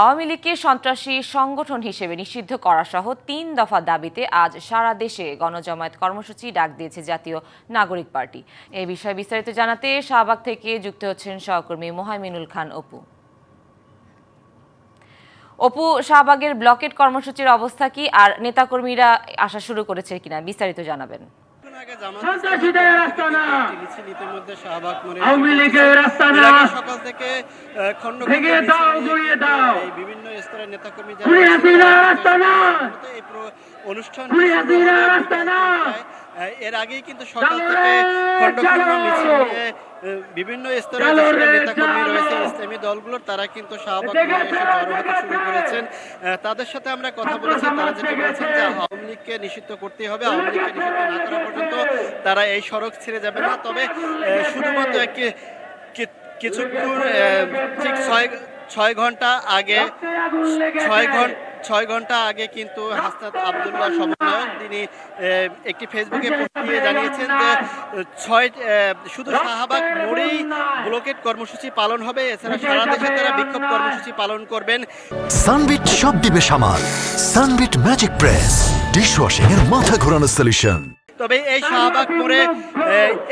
আওয়ামী লীগকে সন্ত্রাসী সংগঠন হিসেবে নিষিদ্ধ করা সহ তিন দফা দাবিতে আজ সারা দেশে গণজমায়েত কর্মসূচি ডাক দিয়েছে জাতীয় নাগরিক পার্টি। এ বিষয়ে বিস্তারিত জানাতে শাহবাগ থেকে যুক্ত হচ্ছেন সহকর্মী মোহাইমিনুল খান অপু। অপু, শাহবাগের ব্লকেট কর্মসূচির অবস্থা কি আর নেতাকর্মীরা আসা শুরু করেছে কিনা বিস্তারিত জানাবেন। সন্ত্রাসীদের রাস্তা না। ইতিমধ্যে শাহবাগ মোড়ে আওয়ামী লীগের রাস্তা এর না। সকাল থেকে আহ, খণ্ড খণ্ড ভেঙে দাও, নিয়ে দাও। বিভিন্ন স্তরের নেতাকর্মী যারা খুনি আছেন, তারা রাস্তা না। কিন্তু এই অনুষ্ঠান খুনি শুরু রাস্তা না। এর আগেই কিন্তু সকাল থেকে। মিছিল বিভিন্ন স্তরের চলো যেসব রে, নেতাকর্মী রয়েছে ইসলামী দলগুলোর তারা কিন্তু শাহবাগ জড়ো হতে শুরু করেছেন তাদের সাথে আমরা কথা বলেছি তারা যেটা বলেছেন যে আওয়ামী লীগকে নিষিদ্ধ করতে হবে আওয়ামী লীগকে নিষিদ্ধ না করা পর্যন্ত তারা এই সড়ক ছেড়ে যাবে না। তবে শুধুমাত্র একটি কিছুক্ষণ ঠিক ছয় ছয় ঘণ্টা আগে, ছয় ঘণ্টা ছয় ঘণ্টা আগে কিন্তু হাসনাত আবদুল্লাহ সমন্বয়ক তিনি একটি ফেসবুকে পোস্ট দিয়ে জানিয়েছেন যে, ছয় শুধু শাহবাগ মোড়েই ব্লকেট কর্মসূচি পালন হবে। এছাড়া সারা দেশে তারা বিক্ষোভ কর্মসূচি পালন করবেন। সানবিট সব দিবে সামাল। Sunbit magic press. ডিশওয়াশিং এর মাথা ঘোরানো সলিউশন তবে এই শাহবাগ মোড়ে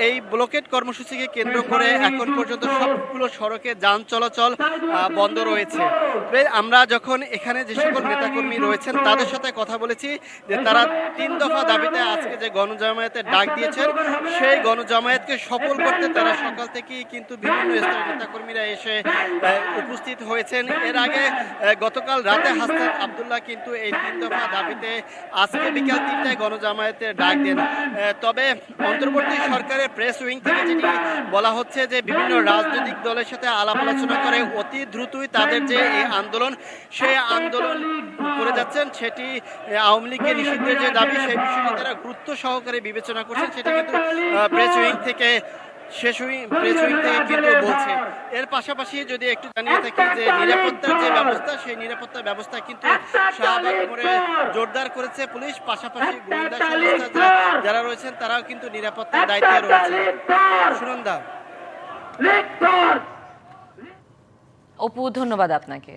এই ব্লকেট কর্মসূচিকে কেন্দ্র করে এখন পর্যন্ত সবগুলো সড়কে যান চলাচল বন্ধ রয়েছে। আমরা যখন এখানে যে সকল নেতাকর্মী রয়েছেন তাদের সাথে কথা বলেছি যে তারা তিন দফা দাবিতে আজকে যে গণজামায়াতের ডাক দিয়েছেন সেই গণজামায়াতকে সফল করতে তারা সকাল থেকেই কিন্তু বিভিন্ন স্তরের নেতাকর্মীরা এসে উপস্থিত হয়েছেন। এর আগে গতকাল রাতে হাসনাত আবদুল্লাহ কিন্তু এই তিন দফা দাবিতে আজকে বিকাল তিনটায় গণজামায়াতের ডাক দেন। তবে অন্তর্বর্তী সরকারের প্রেস উইং থেকে যেটি বলা হচ্ছে যে বিভিন্ন রাজনৈতিক দলের সাথে আলাপ আলোচনা করে অতি দ্রুতই তাদের যে এই আন্দোলন সেই আন্দোলন করে যাচ্ছেন, সেটি আওয়ামী লীগকে নিষিদ্ধের যে দাবি, সেই বিষয়টি তারা গুরুত্ব সহকারে বিবেচনা করছেন, সেটি কিন্তু প্রেস উইং থেকে শেষ উইং প্রেস উইং থেকে কিন্তু বলছে। এর পাশাপাশি যদি একটু জানিয়ে থাকি যে নিরাপত্তার যে ব্যবস্থা সেই নিরাপত্তা ব্যবস্থা কিন্তু শাহবাগ মোড়ে জোরদার করেছে পুলিশ। পাশাপাশি গোয়েন্দা সংস্থা যারা রয়েছেন তারাও কিন্তু নিরাপত্তার দায়িত্বে রয়েছে সুনন্দা। অপু ধন্যবাদ আপনাকে।